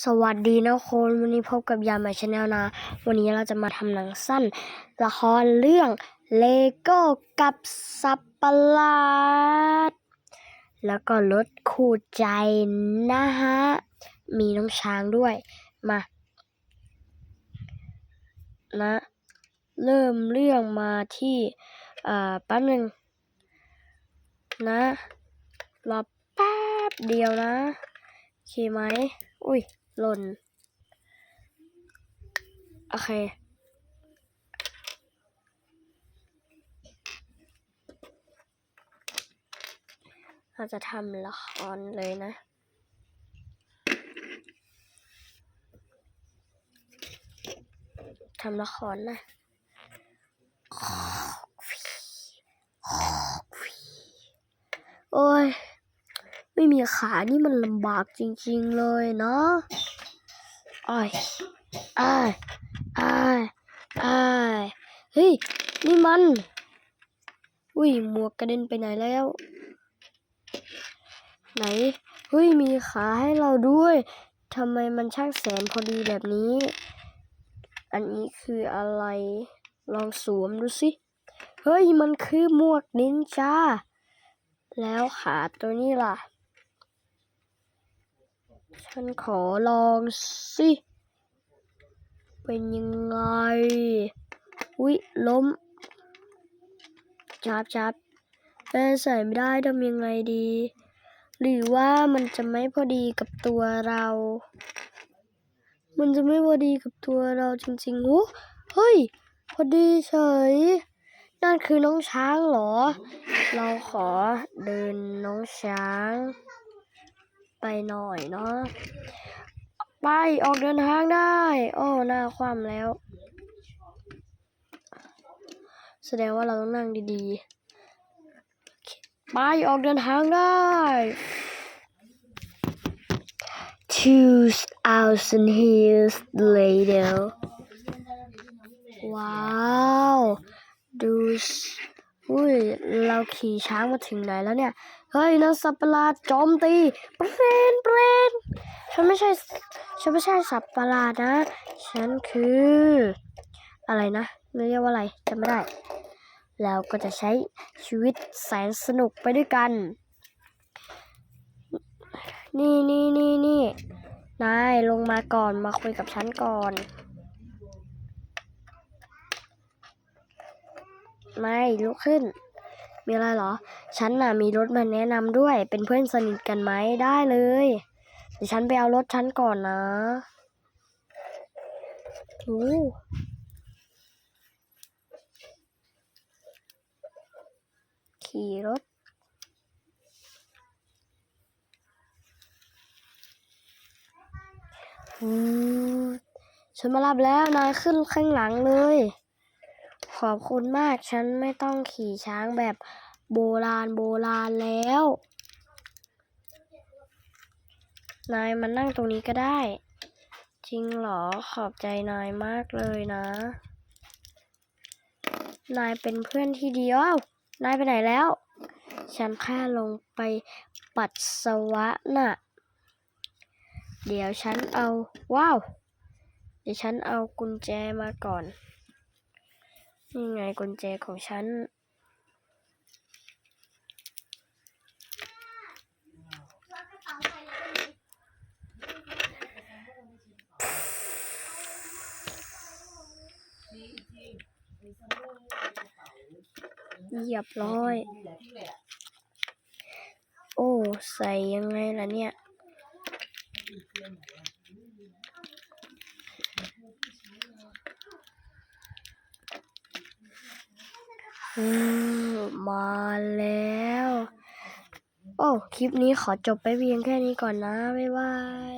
สวัสดีนะคนวันนี้พบกับยามาชาแนลนะ วันนี้เราจะมาทำหนังสั้น ละครเรื่องเลโก้กับสับประหลาดแล้วก็รถคู่ใจนะฮะ มีน้องช้างด้วย มา นะ เริ่มเรื่องมาที่อ่าแป๊บหนึ่งนะรอแป๊บเดียวนะโอเคไหมอุ้ย หล่น โอเค เราจะทำละครเลยนะทำละครนะโอ้ย ไม่มีขานี่มันลำบากจริงๆเลยเนาะอ้ายอ้ายอ้ายอ้ายเฮ้ย นี่มัน อุ้ย หมวกกระเด็นไปไหนแล้ว ไหน เฮ้ย มีขาให้เราด้วยทำไมมันช่างแสนพอดีแบบนี้ อันนี้คืออะไร ลองสวมดูสิ เฮ้ย มันคือหมวกนินจา แล้วขาตัวนี้ล่ะ ฉันขอลองสิ เป็นยังไงอุ๊ยล้มจับจับแต่ใส่ไม่ได้ทำยังไงดี หรือว่ามันจะไม่พอดีกับตัวเรา มันจะไม่พอดีกับตัวเราจริงๆโอ้เฮ้ย พอดีเฉย นั่นคือน้องช้างเหรอ เราขอเดินน้องช้าง ไปหน่อยเนาะไปออกเดินทางได้ โอ้หน้าคว่ำแล้ว แสดงว่าเราต้องนั่งดีๆ ไปออกเดินทางได้ Two thousand years later ว้าว ดูส อุ้ย เราขี่ช้างมาถึงไหนแล้วเนี่ย เฮ้ยนั่นสัตว์ประหลาดโจมตีเปรนเปรนฉันไม่ใช่ ฉันไม่ใช่สัตว์ประหลาดนะ ฉันคือ อะไรนะเรียกว่าอะไรจำไม่ได้ แล้วก็จะใช้ชีวิตแสนสนุกไปด้วยกัน นี่นี่นี่นี่นายลงมาก่อนมาคุยกับฉันก่อน ไม่ลุกขึ้น มีอะไรเหรอ ฉันน่ะมีรถมาแนะนำด้วย เป็นเพื่อนสนิทกันไหมได้เลยเดี๋ยวฉันไปเอารถฉันก่อนนะโอ้ขี่รถอืมฉันมารับแล้วนายขึ้นข้างหลังเลย อบคุณมากฉันไม่ต้องขี่ช้างแบบโบราณโบราณแล้ว นายมานั่งตรงนี้ก็ได้ จริงเหรอขอบใจนายมากเลยนะ นายเป็นเพื่อนที่ดีอ้าวนายไปไหนแล้ว ฉันแค่ลงไปปัสสาวะน่ะ เดี๋ยวฉันเอาว้าว เดี๋ยวฉันเอากุญแจมาก่อน นี่ไงกุญแจของฉัน เหยียบร้อย โอ้ ใส่ยังไงล่ะเนี่ยอม มาแล้ว โอ้ คลิปนี้ขอจบไปเพียงแค่นี้ก่อนนะ บ๊ายบาย